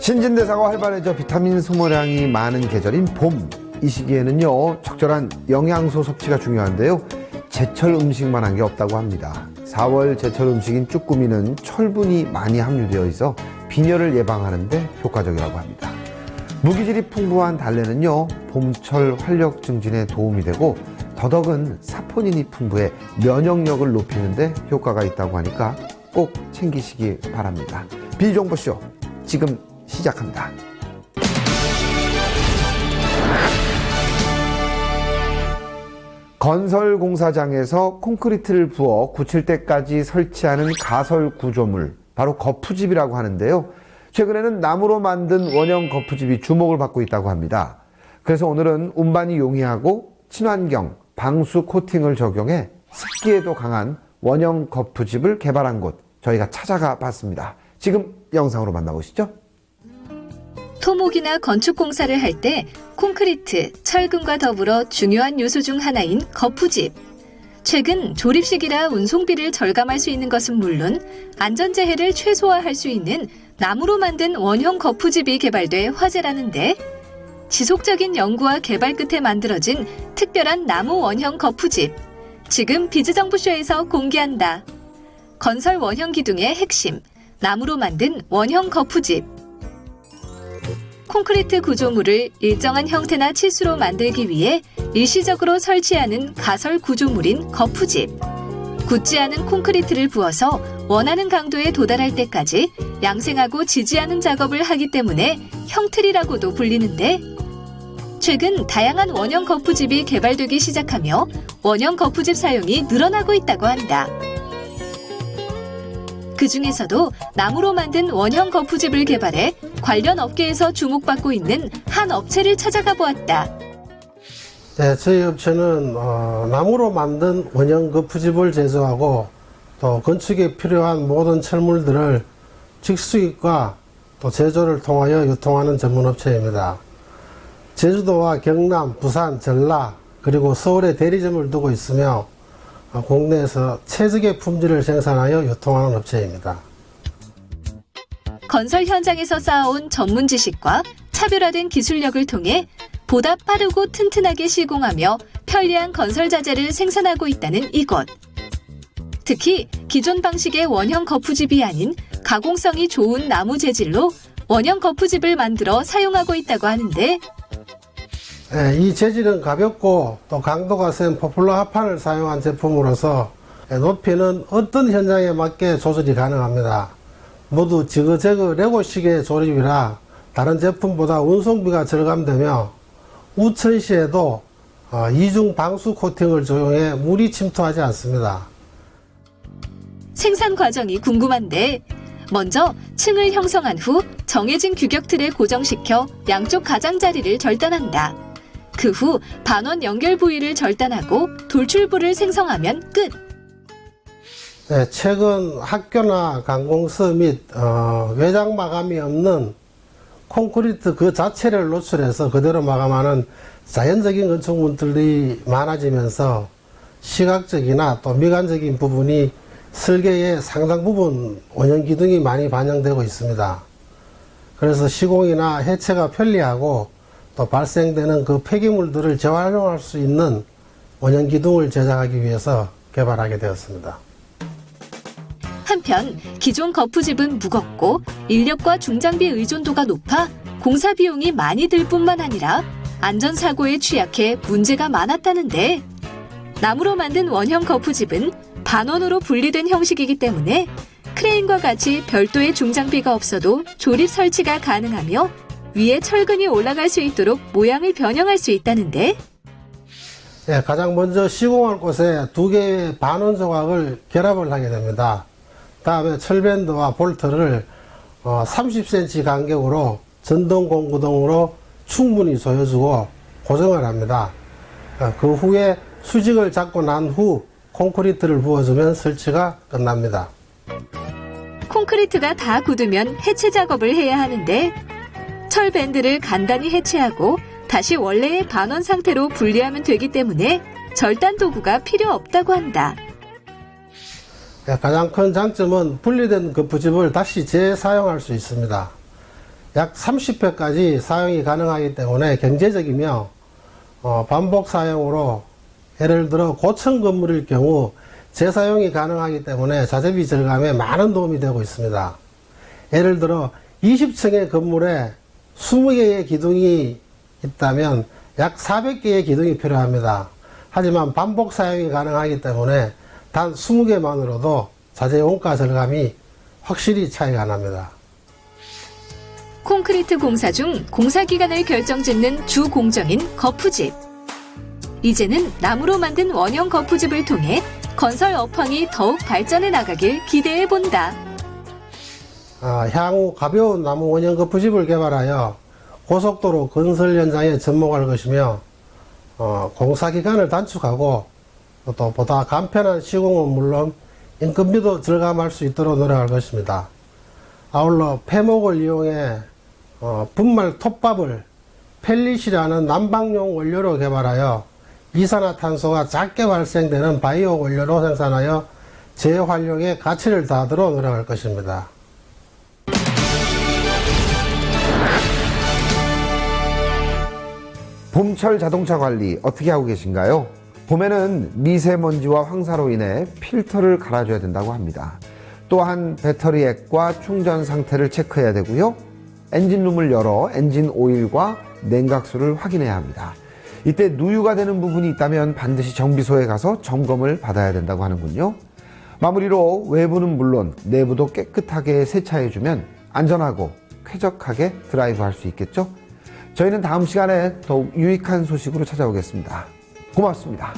신진대사가 활발해져 비타민 소모량이 많은 계절인 봄. 이 시기에는요, 적절한 영양소 섭취가 중요한데요. 제철 음식만 한 게 없다고 합니다. 4월 제철 음식인 쭈꾸미는 철분이 많이 함유되어 있어 빈혈을 예방하는데 효과적이라고 합니다. 무기질이 풍부한 달래는요, 봄철 활력 증진에 도움이 되고 더덕은 사포닌이 풍부해 면역력을 높이는데 효과가 있다고 하니까 꼭 챙기시기 바랍니다. 비정보쇼 지금 시작합니다. 건설 공사장에서 콘크리트를 부어 굳힐 때까지 설치하는 가설 구조물, 바로 거푸집이라고 하는데요. 최근에는 나무로 만든 원형 거푸집이 주목을 받고 있다고 합니다. 그래서 오늘은 운반이 용이하고 친환경 방수 코팅을 적용해 습기에도 강한 원형 거푸집을 개발한 곳 저희가 찾아가 봤습니다. 지금 영상으로 만나보시죠. 토목이나 건축 공사를 할 때 콘크리트, 철근과 더불어 중요한 요소 중 하나인 거푸집. 최근 조립식이라 운송비를 절감할 수 있는 것은 물론 안전재해를 최소화할 수 있는 나무로 만든 원형 거푸집이 개발돼 화제라는데 지속적인 연구와 개발 끝에 만들어진 특별한 나무 원형 거푸집. 지금 비즈정부쇼에서 공개한다. 건설 원형 기둥의 핵심, 나무로 만든 원형 거푸집. 콘크리트 구조물을 일정한 형태나 치수로 만들기 위해 일시적으로 설치하는 가설 구조물인 거푸집. 굳지 않은 콘크리트를 부어서 원하는 강도에 도달할 때까지 양생하고 지지하는 작업을 하기 때문에 형틀이라고도 불리는데 최근 다양한 원형 거푸집이 개발되기 시작하며 원형 거푸집 사용이 늘어나고 있다고 한다. 그 중에서도 나무로 만든 원형 거푸집을 개발해 관련 업계에서 주목받고 있는 한 업체를 찾아가 보았다. 네, 저희 업체는 어, 나무로 만든 원형 거푸집을 제조하고 또 건축에 필요한 모든 철물들을 직수입과 또 제조를 통하여 유통하는 전문 업체입니다. 제주도와 경남, 부산, 전라 그리고 서울에 대리점을 두고 있으며 어, 국내에서 최적의 품질을 생산하여 유통하는 업체입니다. 건설 현장에서 쌓아온 전문 지식과 차별화된 기술력을 통해 보다 빠르고 튼튼하게 시공하며 편리한 건설 자재를 생산하고 있다는 이곳. 특히 기존 방식의 원형 거푸집이 아닌 가공성이 좋은 나무 재질로 원형 거푸집을 만들어 사용하고 있다고 하는데 예, 이 재질은 가볍고 또 강도가 센 포플러 합판을 사용한 제품으로서 예, 높이는 어떤 현장에 맞게 조절이 가능합니다. 모두 지그재그 레고식의 조립이라 다른 제품보다 운송비가 절감되며 우천 시에도 어, 이중 방수 코팅을 적용해 물이 침투하지 않습니다. 생산 과정이 궁금한데 먼저 층을 형성한 후 정해진 규격 틀에 고정시켜 양쪽 가장자리를 절단한다. 그 후 반원 연결 부위를 절단하고 돌출부를 생성하면 끝. 네, 최근 학교나 관공서 및 어, 외장 마감이 없는 콘크리트 그 자체를 노출해서 그대로 마감하는 자연적인 건축물들이 많아지면서 시각적이나 또 미관적인 부분이 설계의 상당 부분 원형 기둥이 많이 반영되고 있습니다. 그래서 시공이나 해체가 편리하고 또 발생되는 그 폐기물들을 재활용할 수 있는 원형 기둥을 제작하기 위해서 개발하게 되었습니다. 한편 기존 거푸집은 무겁고 인력과 중장비 의존도가 높아 공사 비용이 많이 들 뿐만 아니라 안전사고에 취약해 문제가 많았다는데 나무로 만든 원형 거푸집은 반원으로 분리된 형식이기 때문에 크레인과 같이 별도의 중장비가 없어도 조립 설치가 가능하며 위에 철근이 올라갈 수 있도록 모양을 변형할 수 있다는데 예, 가장 먼저 시공할 곳에 두 개의 반원 조각을 결합을 하게 됩니다. 다음에 철밴드와 볼트를 어, 30cm 간격으로 전동 공구동으로 충분히 조여주고 고정을 합니다. 어, 그 후에 수직을 잡고 난 후 콘크리트를 부어주면 설치가 끝납니다. 콘크리트가 다 굳으면 해체 작업을 해야 하는데 철 밴드를 간단히 해체하고 다시 원래의 반원 상태로 분리하면 되기 때문에 절단 도구가 필요 없다고 한다. 예, 가장 큰 장점은 분리된 그 부집을 다시 재사용할 수 있습니다. 약 30회까지 사용이 가능하기 때문에 경제적이며 어, 반복 사용으로 예를 들어 고층 건물일 경우 재사용이 가능하기 때문에 자재비 절감에 많은 도움이 되고 있습니다. 예를 들어 20층의 건물에 20개의 기둥이 있다면 약 400개의 기둥이 필요합니다. 하지만 반복 사용이 가능하기 때문에 단 20개만으로도 자재 원가 절감이 확실히 차이가 납니다. 콘크리트 공사 중 공사 기간을 결정짓는 주 공정인 거푸집. 이제는 나무로 만든 원형 거푸집을 통해 건설 업황이 더욱 발전해 나가길 기대해 본다. 아, 향후 가벼운 나무 원형 거푸집을 개발하여 고속도로 건설 현장에 접목할 것이며 어, 공사 기간을 단축하고 또 보다 간편한 시공은 물론 인건비도 절감할 수 있도록 노력할 것입니다. 아울러 폐목을 이용해 어, 분말 톱밥을 펠릿이라는 난방용 원료로 개발하여 이산화탄소가 작게 발생되는 바이오 원료로 생산하여 재활용의 가치를 더하도록 노력할 것입니다. 봄철 자동차 관리 어떻게 하고 계신가요? 봄에는 미세먼지와 황사로 인해 필터를 갈아줘야 된다고 합니다. 또한 배터리 액과 충전 상태를 체크해야 되고요. 엔진룸을 열어 엔진 오일과 냉각수를 확인해야 합니다. 이때 누유가 되는 부분이 있다면 반드시 정비소에 가서 점검을 받아야 된다고 하는군요. 마무리로 외부는 물론 내부도 깨끗하게 세차해주면 안전하고 쾌적하게 드라이브 할 수 있겠죠? 저희는 다음 시간에 더욱 유익한 소식으로 찾아오겠습니다. 고맙습니다.